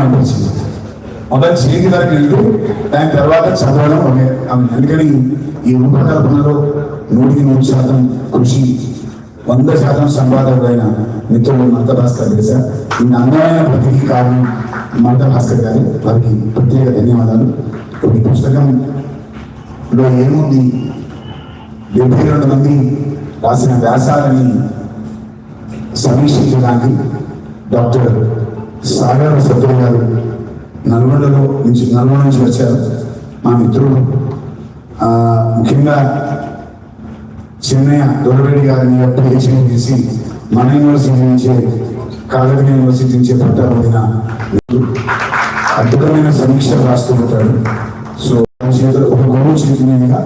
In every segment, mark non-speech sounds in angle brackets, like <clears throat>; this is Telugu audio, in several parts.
అనిపించింది మొదటి చేతి వరకు వెళ్తూ దాని తర్వాత చదవడం ఒకే అందుకని ఈ రూపకల్పనలో నూటికి నూరు శాతం కృషి వంద శాతం సంపాదకుడైన మిత్రుడు మంత భాస్కర్ గారు సార్ ఈ అందమైన ప్రతికి కారణం మంత భాస్కర్ గారు. వారికి ప్రత్యేక ధన్యవాదాలు. ఈ పుస్తకంలో ఏముంది? డెబ్బై రెండు మంది రాసిన వ్యాసాలని సమీక్షించడానికి డాక్టర్ సాగర సత్య గారు నల్గొండలో నుంచి నల్గొండ నుంచి వచ్చారు. మా మిత్రుడు ముఖ్యంగా చెన్నయ్య దొరవేడి గారిని పిహెచ్డీ చేసి మన యూనివర్సిటీ నుంచే కాలకని యూనివర్సిటీ నుంచే పట్టాలు పొందిన అద్భుతమైన సమీక్ష రాస్తూ ఉంటాడు. సో చేతిలో ఒక గురువు చేతిగా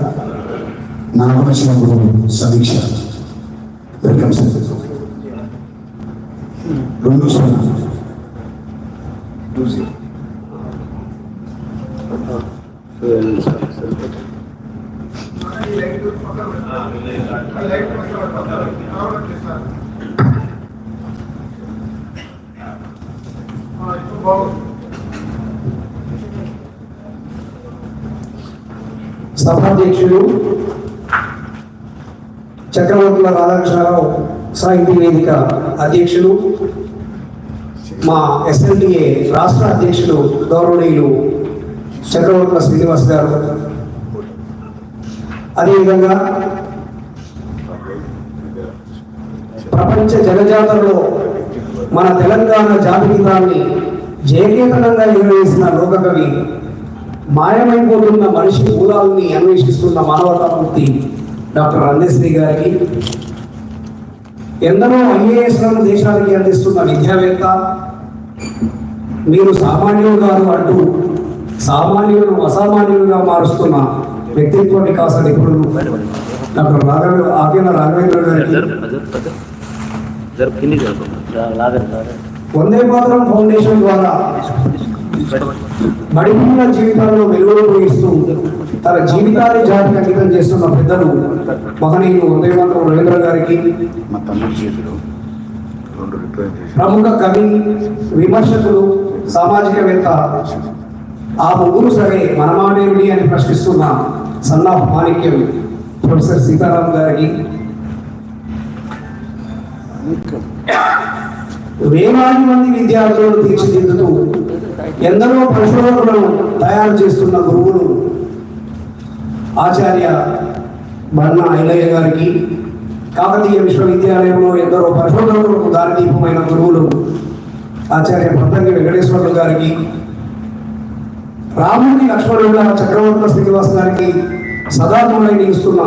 నాకు నచ్చిన గురువు సమీక్ష. Welcome sir. రెండు సున్నా. టూ జీరో చక్రవర్తుల రాధాకృష్ణరావు సాహితీ వేదిక అధ్యక్షులు మా ఎస్ఎల్డిఏ రాష్ట్ర అధ్యక్షులు గౌరవనీయులు చక్రవర్తుల శ్రీనివాస్ గారు. అదేవిధంగా ప్రపంచ జనజాతరలో మన తెలంగాణ జాతి గీతాన్ని జయకేతనంగా నిర్వహించిన లోకకవి మాయమైపోతున్న మనిషి మూలాలని అన్వేషిస్తున్న మానవతామూర్తి డాక్టర్ అందశ్రీ గారికి ఎందరో ఐఏఎస్లను దేశానికి అందిస్తున్న విద్యావేత్త మీరు సామాన్యులు గారు అంటూ సామాన్యులను అసామాన్యులుగా మారుస్తున్న వ్యక్తిత్వ వికాస నిపుణులు డాక్టర్ రాఘవ ఆకేల రాఘవేంద్ర గారికి వందే మాతరం ఫౌండేషన్ ద్వారా బడిపిల్ల జీవితాల్లో వెలుగులు పోయిస్తూ తన జీవితాన్ని జాతికి అంకితం చేస్తున్న పెద్దలు మహనీయులు వందే మాతరం రవీంద్ర గారికి మా తమ్ముడి చేతిలో. ప్రముఖ కవి విమర్శకులు సామాజికవేత్త ఆ ముగ్గురు సరే మనమాడేమిటి అని ప్రశ్నిస్తున్న son of Manikyam professor Sitaram గారికి. వేలాది మంది విద్యార్థులను తీర్చిదిద్దుతూ ఎందరో పరిశోధకులను తయారు చేస్తున్న గురువులు ఆచార్య బన్న ఐలయ్య గారికి కాకతీయ విశ్వవిద్యాలయంలో ఎందరో పరిశోధకులకు దారిదీపమైన గురువులు ఆచార్య పతంగి వెంకటేశ్వరరావు గారికి రాముడి లక్ష్మణుల చక్రవర్తుల శ్రీనివాస్ గారికి సదాత్మలై నిలుస్తున్న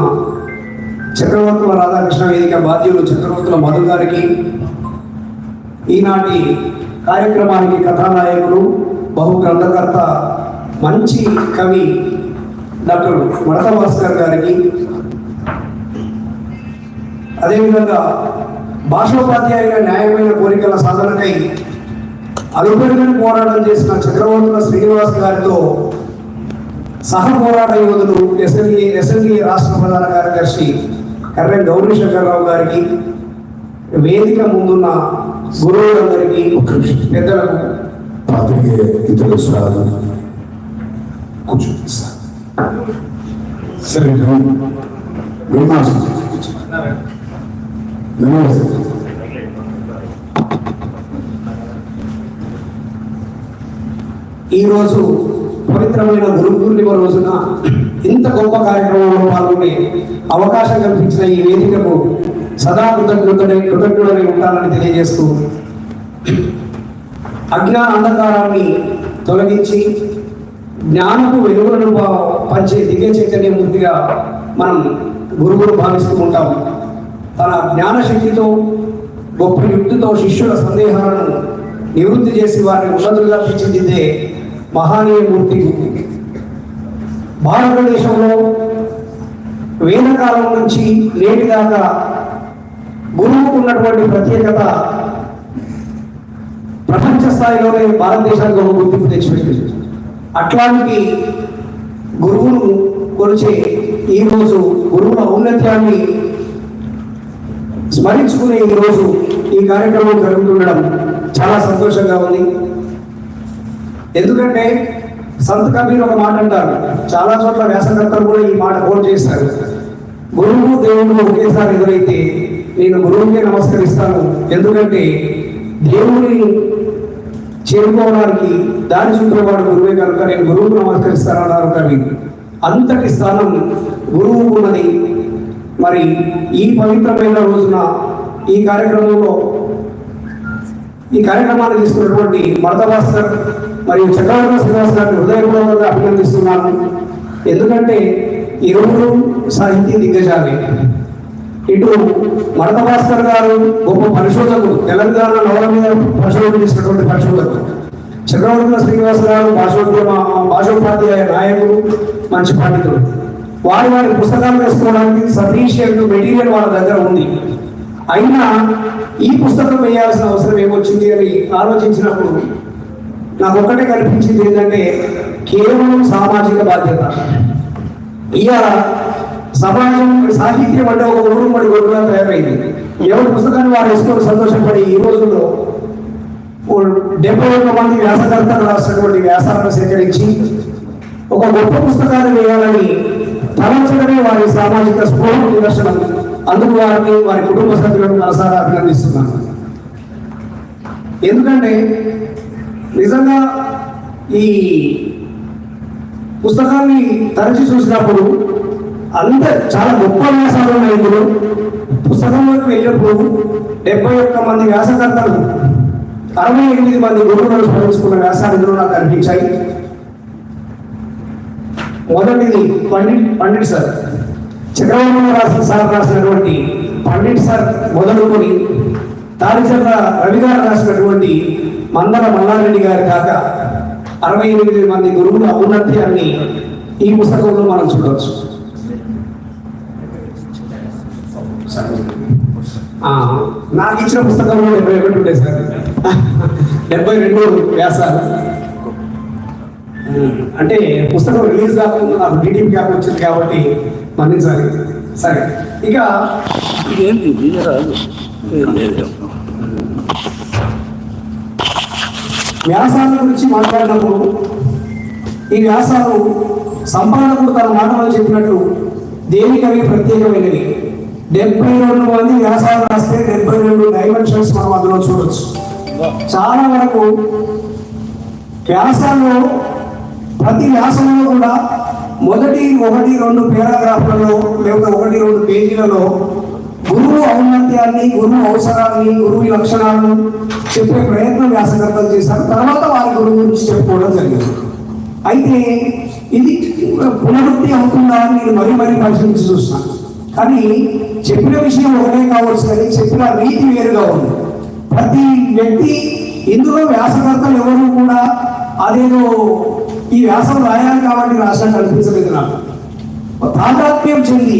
చక్రవర్తుల రాధాకృష్ణ వేదిక బాధ్యులు చక్రవర్తుల మధు గారికి ఈనాటి కార్యక్రమానికి కథానాయకులు బహు గ్రంథకర్త మంచి కవి డాక్టర్ మడత భాస్కర్ గారికి అదేవిధంగా భాషోపాధ్యాయుల న్యాయమైన కోరికల సాధనకై అలుపెరుగని పోరాటం చేసిన చక్రవర్తుల శ్రీనివాస్ గారితో సహ పోరాట యోధులు ఎస్ఎల్ఏ ఎస్ఎల్ఏ రాష్ట్ర ప్రధాన కార్యదర్శి కర్రె గౌరీ శంకర్రావు గారికి వేదిక ముందున్న గురువులందరికీ పెద్దలకు పాత్రికే ఇతరులు స్వాగతం కూర్చోండి నమస్తే ఈరోజు పవిత్రమైన గురు పూర్ణిమ రోజున ఇంత గొప్ప కార్యక్రమంలో పాల్గొనే అవకాశం కల్పించిన ఈ వేదికకు సదా కృతజ్ఞతనే కృతజ్ఞుడని ఉంటానని తెలియజేస్తూ అజ్ఞాన అంధకారాన్ని తొలగించి జ్ఞానపు వెలుగులను పంచే దివ్య చైతన్యమూర్తిగా మనం గురువును భావిస్తూ ఉంటాము తన జ్ఞాన శక్తితో గొప్ప యుక్తితో శిష్యుల సందేహాలను నివృత్తి చేసి వారిని ఉన్నతులుగా తీర్చిదిద్దే మహానీయమూర్తి. భారతదేశంలో వేదకాలం నుంచి నేటి దాకా గురువుకు ఉన్నటువంటి ప్రత్యేకత ప్రపంచ స్థాయిలోనే భారతదేశానికి ఒక గుర్తింపు తెచ్చిపెట్టింది. అట్లాంటి గురువును కొలిచే ఈరోజు గురువుల ఔన్నత్యాన్ని స్మరించుకునే ఈ రోజు ఈ కార్యక్రమం జరుగుతుండడం చాలా సంతోషంగా ఉంది. ఎందుకంటే సంత కబీర్ ఒక మాట అంటారు చాలా చోట్ల వ్యాసకర్తలు కూడా ఈ మాట కోట్ చేస్తారు గురువు దేవుడు ఒకేసారి ఎదురైతే నేను గురువుకే నమస్కరిస్తాను. ఎందుకంటే దేవుని చేరుకోవడానికి దారి చూపేవాడు గురువే కనుక నేను గురువుకు నమస్కరిస్తానన్నారు కవి అంతటి స్థానం గురువు ఉన్నది మరి ఈ పవిత్రమైన రోజున ఈ కార్యక్రమంలో ఈ కార్యక్రమాన్ని తీసుకున్నటువంటి మడత భాస్కర్ మరియు చక్రవర్తి శ్రీనివాస్ గారిని హృదయపూర్వకంగా అభినందిస్తున్నాను. ఎందుకంటే ఈ రోజు సాహితీ దిగ్గజాలి. ఇటు భరత భాస్కర్ గారు గొప్ప పరిశోధకులు తెలంగాణ నవల మీద పరిశోధన చేసినటువంటి పరిశోధకులు. చక్రవర్తి శ్రీనివాస్ గారు భాషోద్యమ భాషోపాధ్యాయ నాయకులు మంచి పండితులు. వారి వారి పుస్తకాలు వేసుకోవడానికి సఫిషియంట్ మెటీరియల్ వాళ్ళ దగ్గర ఉంది. అయినా ఈ పుస్తకం వేయాల్సిన అవసరం ఏమొచ్చింది అని ఆలోచించినప్పుడు నాకు ఒక్కటే కనిపించింది ఏంటంటే కేవలం సామాజిక బాధ్యత. ఇవాళ సమాజం సాహిత్యం అంటే ఒక ఊరు మడి గొడవగా తయారైంది. ఎవరి పుస్తకాన్ని వారు వేసుకొని సంతోషపడి ఈ రోజుల్లో ఓ డెబ్బై ఒక్క మంది వ్యాసకర్తలు రాసినటువంటి వ్యాసాలను సేకరించి ఒక గొప్ప పుస్తకాన్ని వేయాలని తలంచడమే వారి సామాజిక స్పృహ నిదర్శనం. అందుకు వారిని వారి కుటుంబ సభ్యులను మనసారా అభినందిస్తున్నాను. ఎందుకంటే నిజంగా ఈ పుస్తకాన్ని తరచి చూసినప్పుడు అంత చాలా గొప్ప వ్యాసాలు ఉన్నాయి ఇందులో. పుస్తకంలోకి వెళ్ళినప్పుడు డెబ్బై ఒక్క మంది వ్యాసకర్తలు అరవై ఎనిమిది మంది గురువులను స్మరించుకున్న వ్యాసాలు ఇందులో నాకు కనిపించాయి మొదటిది పండిట్ పండిట్ సార్. చక్రవర్తి రాసిన సార్ రాసినటువంటి పండిట్ సార్ మొదలుకొని తాడిచర్ల రవి గారు రాసినటువంటి మందల మల్లారెడ్డి గారి కాక అరవై ఎనిమిది మంది గురువుల ఔన్నత్యాన్ని ఈ పుస్తకంలో మనం చూడవచ్చు. నాకు ఇచ్చిన పుస్తకంలో డెబ్బై ఒకటి ఉండే సార్. డెబ్బై రెండు వ్యాసాలు. అంటే పుస్తకం రిలీజ్ కాకుండా నాకు డీటీపీ గ్యాప్ వచ్చింది కాబట్టి మన్నించాలి సరే ఇక వ్యాసాల గురించి మాట్లాడినప్పుడు ఈ వ్యాసాలు సంపాదకుడు తన మాటలో చెప్పినట్టు దేనికి అవి ప్రత్యేకమైనవి. డెబ్బై రెండు మంది వ్యాసాలు రాస్తే డెబ్బై రెండు డైమెన్షన్స్ మనం అందులో చూడొచ్చు. చాలా వరకు వ్యాసాల్లో ప్రతి వ్యాసంలో కూడా మొదటి ఒకటి రెండు పేరాగ్రాఫ్లలో లేదా ఒకటి రెండు పేజీలలో గురువు ఔన్నత్యాన్ని గురువు అవసరాన్ని గురువు లక్షణాలను చెప్పే ప్రయత్నం వ్యాసకర్తలు చేశారు. తర్వాత వారి గురువు గురించి చెప్పుకోవడం జరిగింది. అయితే ఇది పునరుక్తి అవుతుందా అని నేను మరీ మరీ పరిశీలించి చూస్తున్నాను కానీ చెప్పిన విషయం ఒకటే కావచ్చు కానీ చెప్పిన రీతి వేరుగా ఉంది. ప్రతి వ్యక్తి ఇందులో వ్యాసకర్తలు ఎవరు కూడా అదేదో ఈ వ్యాసం రాయాలి కాబట్టి రాసినట్టు అనిపించలేదు నాకు. తాదాత్మ్యం చెంది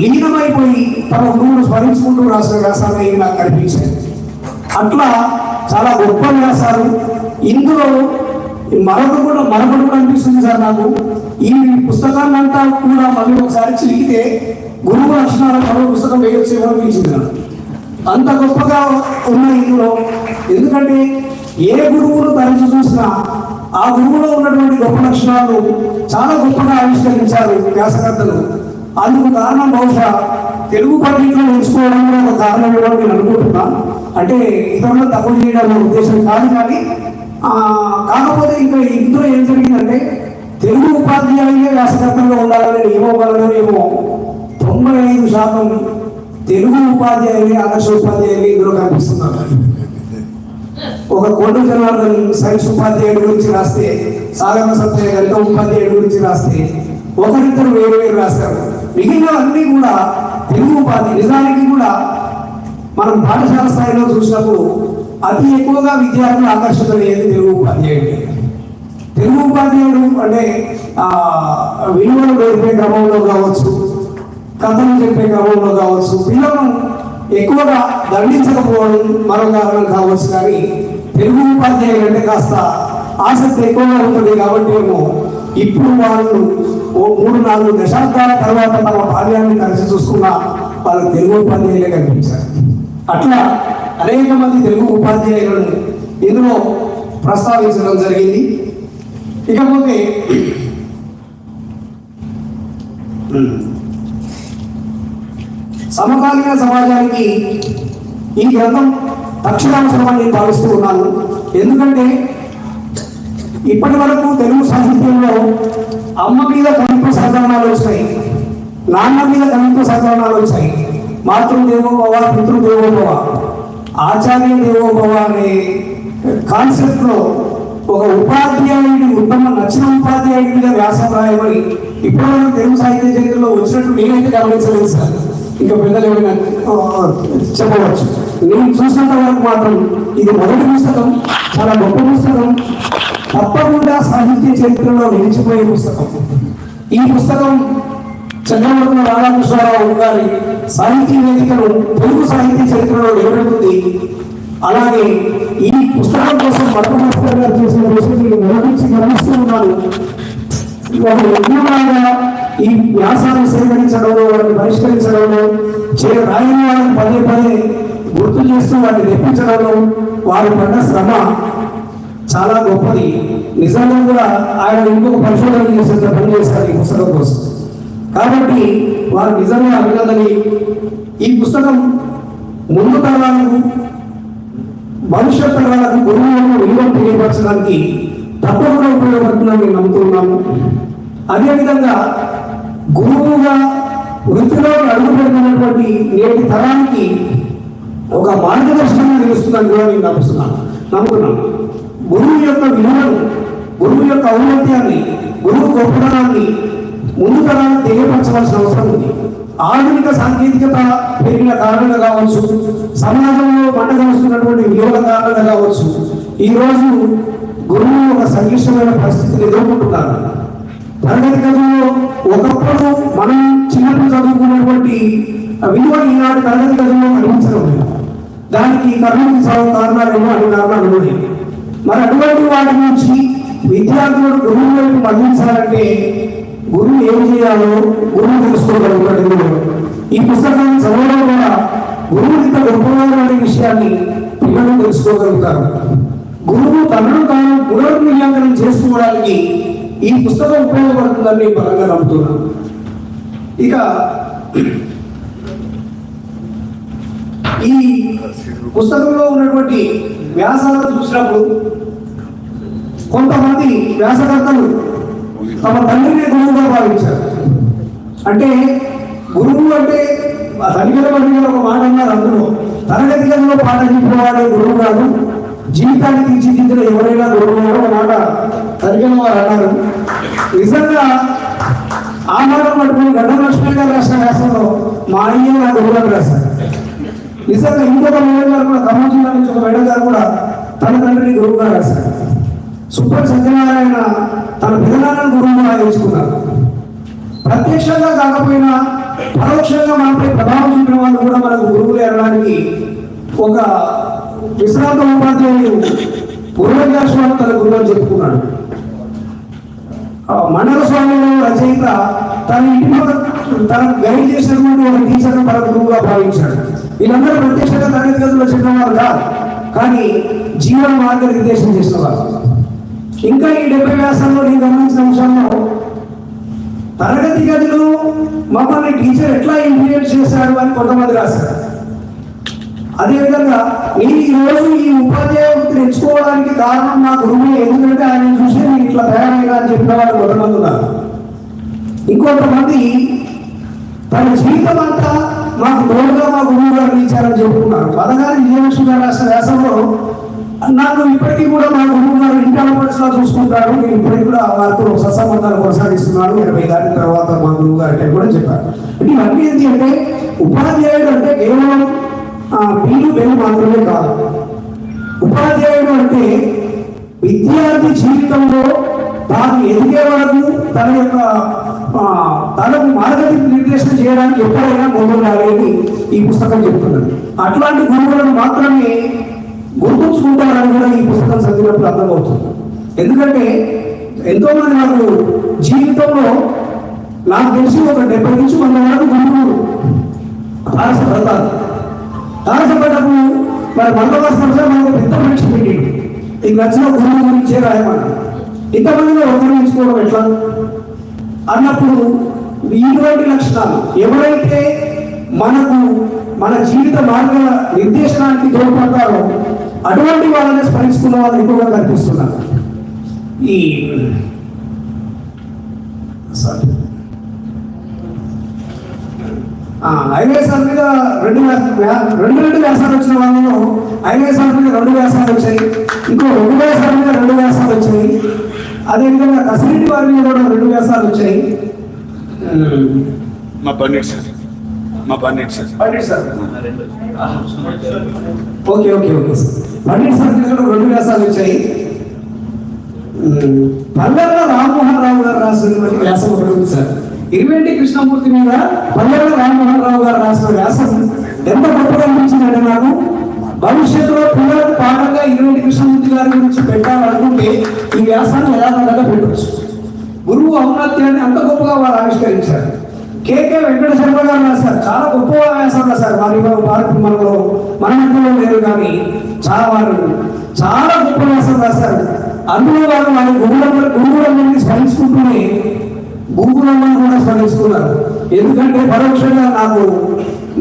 లీనమైపోయి తన గురువును స్మరించుకుంటూ రాసిన వ్యాసాలు నాకు కనిపించాయి అట్లా చాలా గొప్ప వ్యాసాలు. ఇందులో మరొకటి కూడా మరొకటి కూడా అనిపిస్తుంది సార్ నాకు. ఈ పుస్తకాన్ని అంతా కూడా మళ్ళీ ఒకసారి చిలికితే గురువు లక్షణాలు మరో పుస్తకం వేయొచ్చేమో అనిపించింది అంత గొప్పగా ఉన్న ఇందులో ఎందుకంటే ఏ గురువును తరచు చూసినా ఆ గురువులో ఉన్నటువంటి గొప్ప లక్షణాలు చాలా గొప్పగా ఆవిష్కరించారు వ్యాసకర్తలు. అందుకు కారణం బహుశా తెలుగు పండితులను ఎంచుకోవడం కూడా ఒక కారణం ఏమో నేను అనుకుంటున్నా. అంటే ఇతరులను తక్కువ చేయడం ఉద్దేశం కాదు కానీ కాకపోతే ఇంకా ఇందులో ఏం జరిగిందంటే తెలుగు ఉపాధ్యాయులే వ్యాసకర్తలుగా ఉండాలని నియమం వలన ఏమో తొంభై ఐదు శాతం తెలుగు ఉపాధ్యాయులే ఆదర్శ ఉపాధ్యాయులే ఇందులో కనిపిస్తున్నారు. ఒక కొండ జనార్దన్ సైన్స్ ఉపాధ్యాయుడి గురించి రాస్తే సాగర సత్య గణిత ఉపాధ్యాయుడి గురించి రాస్తే ఒకరిద్దరు వేరు వేరు రాస్తారు మిగిలినవన్నీ కూడా తెలుగు ఉపాధి నిజానికి కూడా మనం పాఠశాల స్థాయిలో చూసినప్పుడు అతి ఎక్కువగా విద్యార్థులు ఆకర్షితులయ్యేది తెలుగు ఉపాధ్యాయుడి. తెలుగు ఉపాధ్యాయుడు అంటే విలువలు నేర్పే క్రమంలో కావచ్చు కథలు చెప్పే క్రమంలో కావచ్చు పిల్లలను ఎక్కువగా దండించకపోవడం మరో కారణం కావచ్చు కానీ తెలుగు ఉపాధ్యాయులు అంటే కాస్త ఆసక్తి ఎక్కువగా ఉంటుంది కాబట్టి ఏమో ఇప్పుడు వాళ్ళు ఓ మూడు నాలుగు దశాబ్దాల తర్వాత తమ బాల్యాన్ని కలిసి చూసుకున్న వాళ్ళు తెలుగు ఉపాధ్యాయులే కనిపించారు. అట్లా అనేక మంది తెలుగు ఉపాధ్యాయులను ఇందులో ప్రస్తావించడం జరిగింది. ఇకపోతే సమకాలీన సమాజానికి ఈ గ్రంథం తక్షణావసరమని నేను భావిస్తూ ఉన్నాను ఎందుకంటే ఇప్పటి వరకు తెలుగు సాహిత్యంలో అమ్మ మీద కవిత్వ సంకలనాలు వచ్చాయి నాన్న మీద కవిత్వ సంకలనాలు వచ్చాయి మాతృదేవోభవ పితృదేవోభవ ఆచార్య దేవోభవ అనే కాన్సెప్ట్లో ఒక ఉపాధ్యాయుడి ఉత్తమ నచ్చిన ఉపాధ్యాయుడిగా వ్యాసం రాయమని ఇప్పటివరకు తెలుగు సాహిత్య చరిత్రలో వచ్చినట్టు నేనైతే గమనించలేదు సార్. ఇంకా పెద్దలు ఏమైనా చెప్పవచ్చు. నేను చూసినంత వరకు మాత్రం ఇది మొదటి పుస్తకం చాలా గొప్ప పుస్తకం. తప్పకుండా సాహిత్య చరిత్రలో నిలిచిపోయే పుస్తకం. ఈ పుస్తకం చంద్రవర్మ రాధాకృష్ణారావు గారి సాహిత్య వేదికను తెలుగు సాహిత్య చరిత్రలో నిలబెడుతుంది అలాగే ఈ పుస్తకం కోసం మట్టమొదటి గారు చేసిన కృషి నేను మొదటి గమనిస్తూ ఉన్నాను. ఒక ఈ వ్యాసాన్ని సేకరించడంలో వారిని పరిష్కరించడంలో చే రాయని వారిని పదే పదే గుర్తు చేస్తూ వాటిని తెప్పించడంలో వారు పడిన శ్రమ చాలా గొప్పది. నిజంగా కూడా ఆయన ఇంకొక పరిశోధన చేసేంత పని చేశారు ఈ పుస్తకం కోసం. కాబట్టి వారు నిజంగా అభినందని ఈ పుస్తకం ముందు తరాలకు భవిష్యత్ తరాలకు గురువులను విలువను తెలియపరచడానికి తప్పకుండా ఉపయోగపడుతుందని నేను నమ్ముతున్నాము. అదేవిధంగా గురువుగా వృత్తిలో అడుగుపెడుతున్నటువంటి నేటి తరానికి ఒక మార్గదర్శనంగా నిలుస్తుందని కూడా నేను నమ్ముతున్నాను. నమ్ముతున్నాను. గురువు యొక్క విలువను గురువు యొక్క ఔన్నత్యాన్ని గురువు గొప్పతనాన్ని ముందు తెలియపరచవలసిన అవసరం ఉంది. ఆధునిక సాంకేతికత పెరిగిన కారణంగా కావచ్చు సమాజంలో మండగలుస్తున్నటువంటి విలువల కారణంగా కావచ్చు ఈ రోజు గురువు ఒక సంక్లిష్టమైన పరిస్థితిని ఎదుర్కొంటున్నారు తరగతి గదుల్లో ఒకప్పుడు మనం చిన్నప్పుడు చదువుకున్నటువంటి విలువ ఈనాడు తరగతి గదుల్లో కనిపించడం లేదు. దానికి కర్మకి సాగు కారణాలేమో అన్ని కారణాలు ఉన్నాయి. మరి అటువంటి వాటి నుంచి విద్యార్థులను గురువు వైపు మళ్ళించాలంటే గురువు ఏం చేయాలో గురువు తెలుసుకోగలుగుతాడు. ఈ పుస్తకాన్ని చదవడం ద్వారా గురువు ఇంత గొప్పవారు అనే విషయాన్ని పిల్లలు తెలుసుకోగలుగుతారు. గురువు తనను తాను పునర్మూల్యాంకనం చేసుకోవడానికి ఈ పుస్తకం ఉపయోగపడుతుందని బలంగా నమ్ముతున్నాను ఇక ఈ పుస్తకంలో ఉన్నటువంటి వ్యాసాలను చూసినప్పుడు కొంతమంది వ్యాసకర్తలు తమ తండ్రిని గురువుగా భావించారు. అంటే గురువు అంటే ఆ తల్లిగల పండుగలో ఒక మాట అన్నారు అందులో. తరగతి గదిలో పాట చెప్పేవాడే గురువు కాదు జీవితాన్ని తీర్చిదిద్దిన ఎవరైనా గురువు ఒక మాట తరిగిన వారు అన్నారు. నిజంగా ఆ మాట పట్టుకుని గడ్డ లక్ష్మీ గారు రాసిన వ్యాసంలో మా అయ్యే నా గురువు రాశారు. నిజంగా ఇంకొక మేడం గారు కూడా ఖమ్మం జిల్లా నుంచి ఒక మేడం గారు కూడా తన తండ్రిని గురువుగా రాశారు. సుబ్బర్ సత్యనారాయణ తన పిల్లలను గురువుగా ఎంచుకున్నారు ప్రత్యక్షంగా కాకపోయినా పరోక్షంగా మనపై ప్రభావం చూపిన వాళ్ళు కూడా మనకు గురువులు ఎరడానికి ఒక విశ్రాంత ఉపాధ్యాయుడు పూర్వజాస్వామి తన గురువు అని చెప్పుకున్నాడు. మండల స్వామిలో రచయిత తన ఇంటి తన గైడ్ చేసినటువంటి ఒక టీచర్ను తన గురువుగా భావించాడు. వీళ్ళందరూ ప్రత్యక్షంగా తరగతి గదులు చెప్పిన వారు కాదు. కానీ జీవన మార్గనిర్దేశం నిర్దేశం వారు ఇంకా ఈ డెబ్బై వ్యాసంలో నేను గమనించిన అంశంలో తరగతి గదులు మమ్మల్ని టీచర్ ఎట్లా ఇంప్లిమెంట్ చేశారు అని కొంతమంది రాశారు. అదేవిధంగా నేను ఈ రోజు ఈ ఉపాధ్యాయ వృత్తిని ఎంచుకోవడానికి కారణం నా గురువు ఎందుకంటే ఆయన చూసి నేను ఇట్లా తయారయ్యా అని చెప్పిన వాళ్ళు కొంతమంది ఉన్నారు. ఇంకొంతమంది తన జీవితం అంతా మాకు తోడుగా మా గురువు గారు ఇచ్చారని చెప్పుకున్నారు. పదగారు విజయలక్ష్మి గారు రాసిన వ్యాసంలో నాకు ఇప్పటికీ కూడా మా గురువు గారు ఇంటి ఆడపడుచులా చూసుకుంటారు. నేను ఇప్పటికీ కూడా వారితో సత్సంబంధాలు కొనసాగిస్తున్నాను. ఇరవై దాటిన తర్వాత మా గురువు గారు అంటే కూడా చెప్పారు. ఇవన్నీ ఏంటి అంటే ఉపాధ్యాయుడు అంటే కేవలం ఆ, వీలు బెల్లు మాత్రమే కాదు. ఉపాధ్యాయుడు అంటే విద్యార్థి జీవితంలో తాను ఎదిగే వరకు తన యొక్క తనకు మార్గది నిర్దేశం చేయడానికి ఎప్పుడైనా ముందు రాలేని ఈ పుస్తకం చెప్తున్నది. అట్లాంటి గురువులను మాత్రమే గుర్తుంచుకుంటారని కూడా ఈ పుస్తకం చదివినప్పుడు అర్థమవుతుంది. ఎందుకంటే ఎంతో మంది నాకు జీవితంలో నాకు తెలిసి ఒక డెబ్బై నుంచి వంద వరకు గురువులు తారసపడతారు. తారసపడ్డప్పుడు మరి మందవాసంలో మనకు పెద్ద పరీక్ష పెట్టింది. ఈ నచ్చిన గురువు గురించే రాయమన్నారు. ఇంతమందిలో ఒకరు ఎంచుకోవడం ఎట్లా? అన్నప్పుడు ఇటువంటి లక్షణాలు ఎవరైతే మనకు మన జీవిత మార్గ నిర్దేశనానికి తోడ్పడతారో అటువంటి వాళ్ళని స్మరించుకున్న వాళ్ళు ఎక్కువగా కనిపిస్తున్నారు. ఈ సారీ. ఐవేసార్ మీద రెండు రెండు రెండు వ్యాసాలు వచ్చిన వాళ్ళలో ఐవేసార్ మీద రెండు వ్యాసాలు వచ్చాయి. ఇంకో రెండు వ్యాసాల మీద రెండు వ్యాసాలు వచ్చాయి. అదేవిధంగా కసిరెడ్డి వారి మీద కూడా రెండు వ్యాసాలు వచ్చాయి. మా పండిట్ సార్. మా Pandit sir. Pandit sir. Okay okay okay. Sir Pandit sir మీద కూడా రెండు వ్యాసాలు వచ్చాయి. పల్లెల రామ్మోహన్ రావు గారు రాసినటువంటి వ్యాసం ఒకటి ఉంది సార్. ఇరువెంటి కృష్ణమూర్తి మీద పల్లెల రామ్మోహన్ రావు గారు రాసిన వ్యాసం ఎంత గొప్పగా అనిపించిందంటే నాకు భవిష్యత్తులో పిల్లలకు పాఠంగా ఇరవై కృష్ణమూర్తి గారి గురించి పెట్టాలనుకుంటే ఈ వ్యాసాన్ని యథాతథంగా పెట్టవచ్చు గురువు ఔన్నత్యాన్ని అంత గొప్పగా వారు ఆవిష్కరించారు. కేకే వెంకట శర్మ గారు రాశారు చాలా గొప్ప వ్యాసం రాశారు వారి భారత మనలో మన మధ్యలో లేరు కానీ చాలా వారు చాలా గొప్ప వ్యాసం రాశారు అందులో వారు వారి గురువుల గురువులందరినీ స్మరించుకుంటూనే గురువులందరినీ కూడా స్మరించుకున్నారు. ఎందుకంటే పరోక్షంగా నాకు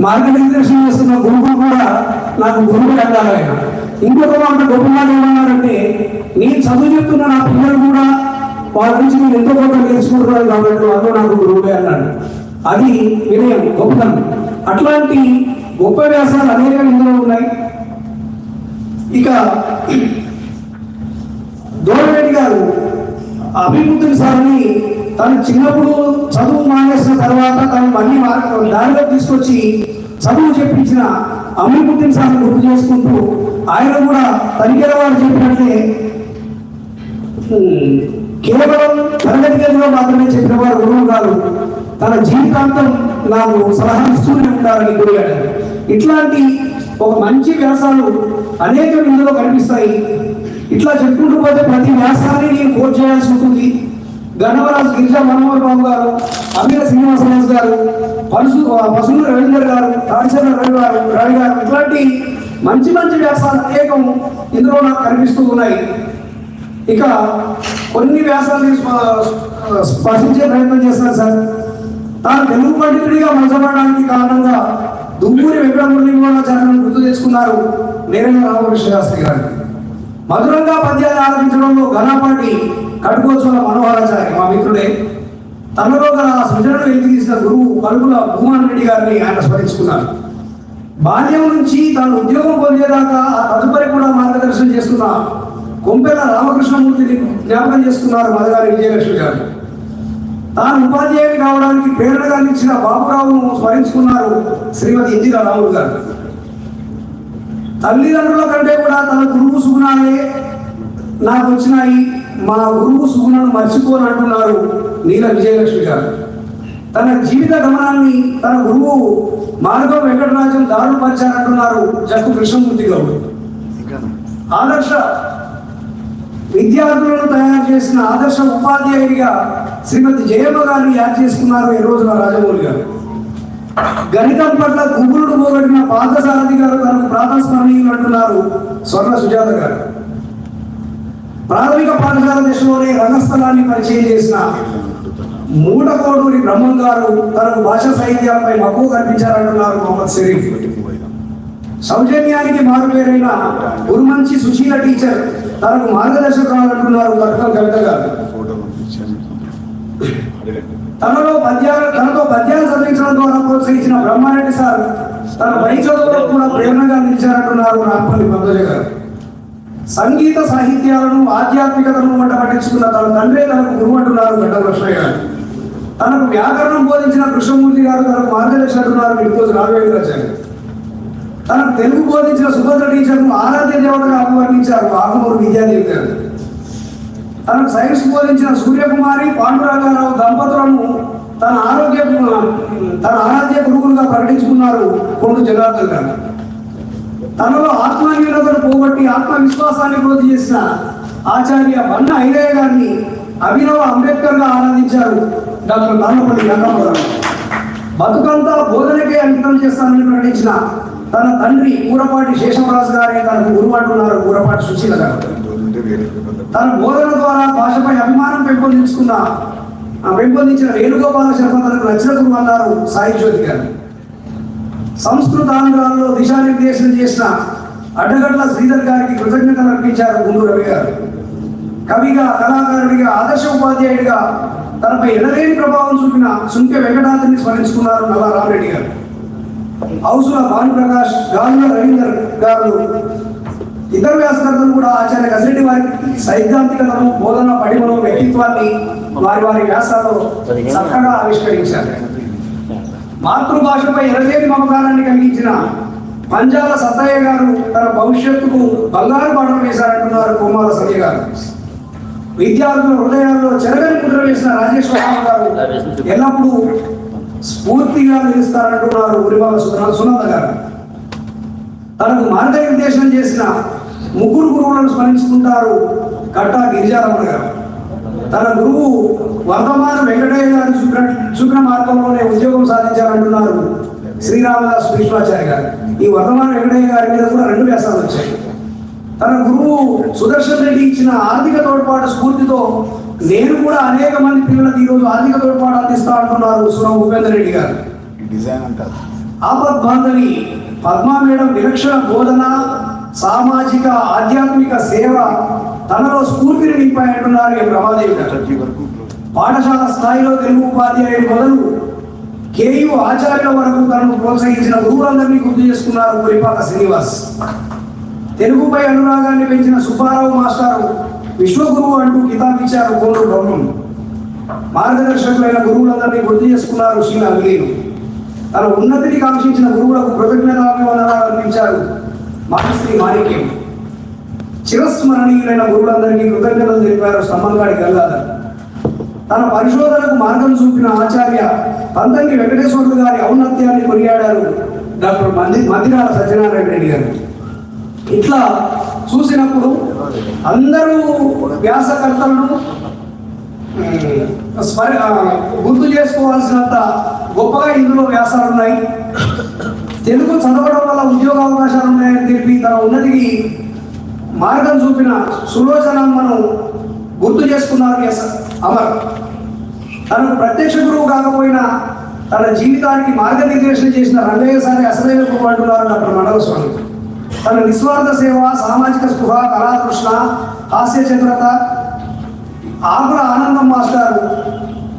మార్గనిర్దేశం చేస్తున్న గురువులు కూడా నాకు గురువు అన్నారు ఆయన. ఇంకొక మాట గొప్ప మాట ఏమన్నారంటే నేను చదువు చెప్తున్న నా పిల్లలు కూడా వాళ్ళ నుంచి నేను ఎంతో కొంత నేర్చుకుంటున్నాను కాబట్టి వాళ్ళు నాకు గురువులే అన్నాడు. అది వినయం గొప్పతనం. అట్లాంటి గొప్ప వ్యాసాలు అనేక ఇందులో ఉన్నాయి. ఇక <clears throat> దోరవేడి గారు అభివృద్ధిని సారిని తను చిన్నప్పుడు చదువు మానేసిన తర్వాత తను మళ్ళీ మార్గ దారిలో తీసుకొచ్చి చదువు చెప్పించిన అమీబుద్దీన్ సార్ గుర్తు చేసుకుంటూ ఆయన కూడా తనిఖీల వారు చెప్పినట్లే కేవలం తరగతి గదిలో మాత్రమే చెప్పిన వారు గురువు గారు. తన జీవితాంతం నాకు సలహా ఇస్తూనే ఉంటారని కోరాడు. ఇట్లాంటి ఒక మంచి వ్యాసాలు అనేకం ఇందులో కనిపిస్తాయి. ఇట్లా చెప్పుకుంటూ పోతే ప్రతి వ్యాసాన్ని నేను కోట్ చేయాల్సి ఉంటుంది. గణవరాజు గిరిజా మనోహర్ బాబు గారు అమీర శ్రీనివాసరాజు గారు పరుసు పసులు రవీందర్ గారు రాజశేఖర రవి గారు రవి గారు ఇట్లాంటి మంచి మంచి వ్యాసాలు అనేకం ఇందులో నాకు కనిపిస్తూ ఉన్నాయి. ఇక కొన్ని వ్యాసాలు స్పర్శించే ప్రయత్నం చేస్తారు సార్. తాను తెలుగు పండితుడిగా మలచబడడానికి కారణంగా దుమ్మూరి వెంకటమురళీమోహనాచార్యులను గుర్తు చేసుకున్నారు నేరంగ రామకృష్ణ శాస్త్రి గారు. మధురంగా పద్యాలు ఆరంభించడంలో ఘనపాటి కడుకోచుల మనోహరాచార్య మా మిత్రుడే. తనలో గల సృజనను వెలికి తీసిన గురువు కలుపుల భూమన్ రెడ్డి గారిని ఆయన స్మరించుకున్నారు బాల్యం నుంచి తాను ఉద్యోగం పొందేదాకా ఆ తదుపరి కూడా మార్గదర్శనం చేస్తున్న కొంపెల రామకృష్ణమూర్తిని జ్ఞాపకం చేస్తున్నారు మదగారి విజయలక్ష్మి గారు. తాను ఉపాధ్యాయుడు కావడానికి ప్రేరణగా నిలిచిన బాబురావును స్మరించుకున్నారు శ్రీమతి ఇందిరా రాముడు గారు. తల్లిదండ్రుల కంటే కూడా తన గురువు సుగుణాలే నాకు వచ్చినాయి. మా గురువు సుగుణాలను మర్చిపోని అంటున్నారు నీల విజయలక్ష్మి గారు. తన జీవిత గమనాన్ని తన గురువు మార్గం వెంకటరాజం దారులు పరిచారంటున్నారు జక్కు కృష్ణమూర్తి గారు. ఆదర్శ విద్యార్థులను తయారు చేసిన ఆదర్శ ఉపాధ్యాయుడిగా శ్రీమతి జయమ్మ గారిని యాడ్ చేసుకున్నారు ఈ రోజున రాజమౌళి గారు. గణితం పట్ల గుబురుడు పోగొట్టిన పార్థసారథి గారు తనకు ప్రాతస్మరణీయులు అంటున్నారు స్వర్ణ సుజాత గారు. ప్రాథమిక పాఠశాల దశలోనే రంగస్థలాన్ని పరిచయం చేసిన మూడకోడూరి బ్రహ్మం గారు తనకు భాషా సాహిత్యాలపై మక్కువ కనిపించారంటున్నారు మొహమ్మద్ షరీఫ్. సౌజన్యానికి మారుపేరైన గురుమంచి సుశీల టీచర్ తనకు మార్గదర్శకురాలు అంటున్నారు కవిత గారు. తనలో పద్యాలు తనతో పద్యాలు చదివించడం ద్వారా ప్రోత్సహించిన బ్రహ్మారెడ్డి సార్ తన పై చదువులో కూడా ప్రేరణగా నిలిచారంటున్నారు నాగపల్లి పంకజ గారు. సంగీత సాహిత్యాలను ఆధ్యాత్మికతను వంట పట్టించుకున్న తన తండ్రే తనకు గురువు అంటున్నారు గడ్డ కృష్ణయ్య గారు. తనకు వ్యాకరణం బోధించిన కృష్ణమూర్తి గారు తనకు మార్గదర్శి అంటున్నారు విడిపోజు రాఘవేంద్రాచార్య తనకు తెలుగు బోధించిన సుభద్ర టీచర్ను ఆరాధ్య దేవతగా అభివర్ణించారు ఆగమూరు విద్యాదేవి గారు. తనకు సైన్స్ బోధించిన సూర్యకుమారి పాండురంగారావు దంపతులను తన ఆరోగ్య తన ఆరాధ్య గురువులుగా ప్రకటించుకున్నారు కొండు జనార్దన్ గారు. తనలో ఆత్మన్యూనతను పోగొట్టి ఆత్మవిశ్వాసాన్ని వృద్ధి చేసిన ఆచార్య బండ ఐరయ్య గారిని అభినవ అంబేద్కర్గా ఆరాధించారు డాక్టర్ నాన్నపల్లి రంగారావు బతుకంతా బోధనకే అంకితం చేస్తానని ప్రకటించిన తన తండ్రి ఊరపాటి శేషవరాజు గారే తనకు గురువు ఉన్నారు ఊరపాటి సుశీల గారు. తన బోధన ద్వారా భాషపై అభిమానం పెంపొందించుకున్న ఆ పెంపొందించిన వేణుగోపాల శర్మ తనకు నచ్చిన గురువు అన్నారు సాయి జ్యోతి గారు. సంస్కృతాంధ్రాల్లో దిశానిర్దేశం చేసిన అడ్డగడ్ల శ్రీధర్ గారికి కృతజ్ఞతలు అర్పించారు గుండు రవి గారు. కవిగా కళాకారుడిగా ఆదర్శ ఉపాధ్యాయుడిగా తనపై ఎనలేని ప్రభావం చూపిన సుంకె వెంకటాద్రిని స్మరించుకున్నారు నల్ల రామరెడ్డి గారు. హౌసుల భానుప్రకాష్ గాంధీ రవీందర్ గారు ఇతర వ్యాసకర్తలు కూడా ఆచార్య కసిరెడ్డి వారి సైద్ధాంతికతను బోధన పడిమను వ్యక్తిత్వాన్ని వారి వారి వ్యాసాలు చక్కగా ఆవిష్కరించారు. మాతృభాషపై ఎరలేని మమకారాన్ని కలిగించిన పంజాల సత్తయ్య గారు తన భవిష్యత్తుకు బంగారు బాటలు వేశారంటున్నారు కుమార సత్య గారు. విద్యార్థుల హృదయాల్లో చెరగని కుట్ర వేసిన రాజేశ్వరరావు గారు ఎల్లప్పుడూ స్ఫూర్తిగా నిలుస్తారంటున్నారు ఉరిబాల సునంద గారు. తనకు మార్గనిర్దేశం చేసిన ముగ్గురు గురువులను స్మరించుకుంటారు కట్టా గిరిజారమ్మ గారు. తన గురువు వర్ధమాన వెంకటయ్య గారు చూపిన చూపిన మార్గంలోనే ఉద్యోగం సాధించారంటున్నారు శ్రీరామదాస్ విశ్వాచార్య గారు. ఈ వర్ధమాన వెంకటయ్య గారి మీద కూడా రెండు వ్యాసాలు వచ్చాయి. తన గురువు సుదర్శన్ రెడ్డి ఇచ్చిన ఆర్థిక తోడ్పాటు స్ఫూర్తితో నేను కూడా అనేక మంది పిల్లలకు ఈరోజు ఆర్థిక తోడ్పాటు అందిస్తా అంటున్నారు సురం ఉపేందర్ రెడ్డి గారు. డిజైన్ అంటారు. ఆపద్ బాంధవి పద్మా మేడం విలక్షణ బోధన సామాజిక ఆధ్యాత్మిక సేవ తనలో స్ఫూర్తిని నింపాయంటున్నారు రమాదేవి గారు. పాఠశాల స్థాయిలో తెలుగు ఉపాధ్యాయుడు మొదలు కేయు ఆచార్యుల వరకు తనను ప్రోత్సహించిన గురువులందరినీ గుర్తు చేసుకున్నారు పురిపాక శ్రీనివాస్. తెలుగుపై అనురాగాన్ని పెంచిన సుబ్బారావు మాస్టారు విశ్వగురువు అంటూ కితాబ్ ఇచ్చారు కోడు బ్రహ్మం. మార్గదర్శకులైన గురువులందరినీ గుర్తు చేసుకున్నారు శ్రీ అగ్లీలు తన ఉన్నతిని కాంక్షించిన గురువులకు కృతజ్ఞతాభివందనాలు అర్పించారు మహర్శ్రీ మాణిక్యం. చిరస్మరణీయులైన గురువులందరికీ కృతజ్ఞతలు తెలిపారు స్తంభంగాడి గల్లాదర్ తన పరిశోధనకు మార్గం చూపిన ఆచార్య పంతంగి వెంకటేశ్వరుడు గారి ఔన్నత్యాన్ని కొనియాడారు డాక్టర్ మంది మందిరాల సత్యనారాయణ రెడ్డి గారు. ఇట్లా చూసినప్పుడు అందరూ వ్యాసకర్తలను స్మర గుర్తు చేసుకోవాల్సినంత గొప్పగా ఇందులో వ్యాసాలు ఉన్నాయి తెలుగు చదవడం వల్ల ఉద్యోగ అవకాశాలు ఉన్నాయని చెప్పి తన ఉన్నతికి మార్గం చూపిన సులోచనమ్మను గుర్తు చేసుకున్నారు ఎస్ అమర్. తను ప్రత్యక్ష గురువు కాకపోయినా తన జీవితానికి మార్గనిర్దేశం చేసిన రంగయ్య సారి అసలైన గురువు అంటున్నారు డాక్టర్ మండల స్వామి. తన నిస్వార్థ సేవ సామాజిక స్పృహ కళాకృష్ణ హాస్య చతురత ఆకుల ఆనందం మాస్టర్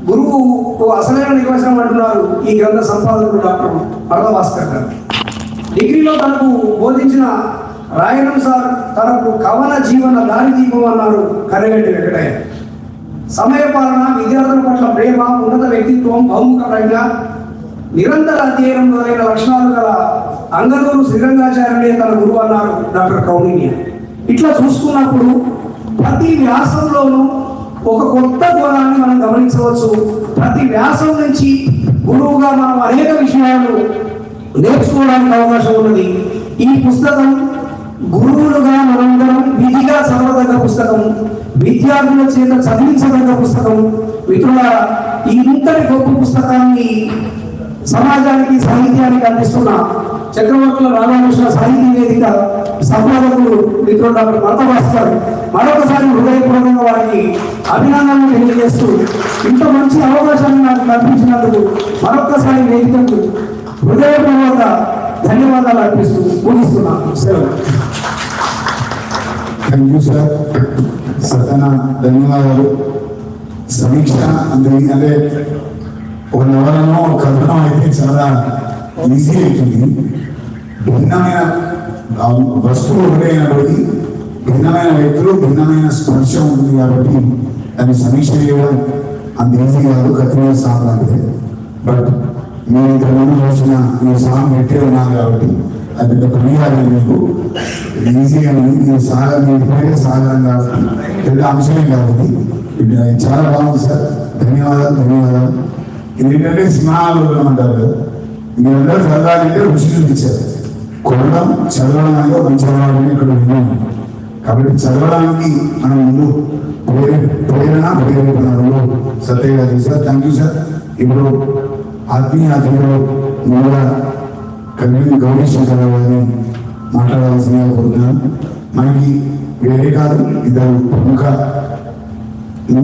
గురువు ఓ అసలైన నిర్వచనం అంటున్నారు ఈ గ్రంథ సంపాదకుడు డాక్టర్ భరత భాస్కర్ గారు. డిగ్రీలో తనకు బోధించిన రాయడం సార్ తనకు కవన జీవన దారి దీపం అన్నారు కరిగంటి వెంకటయ్య. సమయపాలన విద్యార్థుల పట్ల ప్రేమ ఉన్నత వ్యక్తిత్వం బహుముఖ ప్రజ్ఞ నిరంతర అధ్యయనం మొదలైన లక్షణాలు గల అంగనూరు శ్రీరంగాచార్యుడే తన గురువు అన్నారు డాక్టర్ కౌండిన్య. ఇట్లా చూసుకున్నప్పుడు ప్రతి వ్యాసంలోనూ ఒక కొత్త కోణాన్ని మనం గమనించవచ్చు. ప్రతి వ్యాసం నుంచి గురువుగా మనం అనేక విషయాలు నేర్చుకోవడానికి అవకాశం ఉన్నది. ఈ పుస్తకం గురువులుగా మనందరం విధిగా చదవదగ్గ పుస్తకం విద్యార్థుల చేత చదివించదగ్గ పుస్తకం. మిత్రుల ఈ ఇంతటి గొప్ప పుస్తకాన్ని సమాజానికి సాహిత్యానికి అందిస్తున్న చక్రవర్తుల రామకృష్ణ సాహితీ వేదిక సంపాదకులు మిత్రుడు డాక్టర్ మతభాస్కర్ మరొకసారి హృదయపూర్వకంగా వారికి అభినందనలు తెలియజేస్తూ ఇంత మంచి అవకాశాన్ని నాకు కల్పించినందుకు మరొకసారి వేదికకు హృదయపూర్వక ధన్యవాదాలు అర్పిస్తూ ముగిస్తున్నాను. సెలవు. థ్యాంక్ యూ సార్ సతన ధన్యవాదాలు సమీక్ష అంటే అంటే ఒక నవలను ఒక కథనం అయితే చాలా ఈజీ అవుతుంది భిన్నమైన ఆ, వస్తువు ఒకటే అయినప్పటికీ భిన్నమైన వ్యక్తులు భిన్నమైన స్పర్శ ఉంటుంది కాబట్టి దాన్ని సమీక్ష చేయడం అంత ఈజీ కాదు కఠిన సాంగ్ లాంటిది బట్ మీరు ఇంతకుముందు చూసిన ఈ సాంగ్ పెట్టే ఉన్నాను కాబట్టి అది ఒక పని మీకు ఈజీగా ఉంది. ఈ సాగర్ మీ పేరే సాగరం కాబట్టి పెద్ద అంశమే కాబట్టి చాలా బాగుంది సార్. ధన్యవాదాలు ధన్యవాదాలు. ఇది ఏంటంటే సింహాలు అంటారు మీరందరూ చదవాలంటే రుచి చూపించారు. కొనడం చదవడం అనేది ఒక మంచి అలవాటు ఇక్కడ విన్నాం కాబట్టి చదవడానికి మనం ముందు ప్రేరే ప్రేరణ ప్రేరేపణలో సత్య గారు సార్ థ్యాంక్ యూ సార్ ఇప్పుడు ఆత్మీయ అతిథులు ముందుగా కళ్యాణ్ గౌరీ శంకర్ గారిని మాట్లాడాల్సిందిగా కోరుతున్నాను మనకి వేరే కాదు ఇద్దరు ప్రముఖ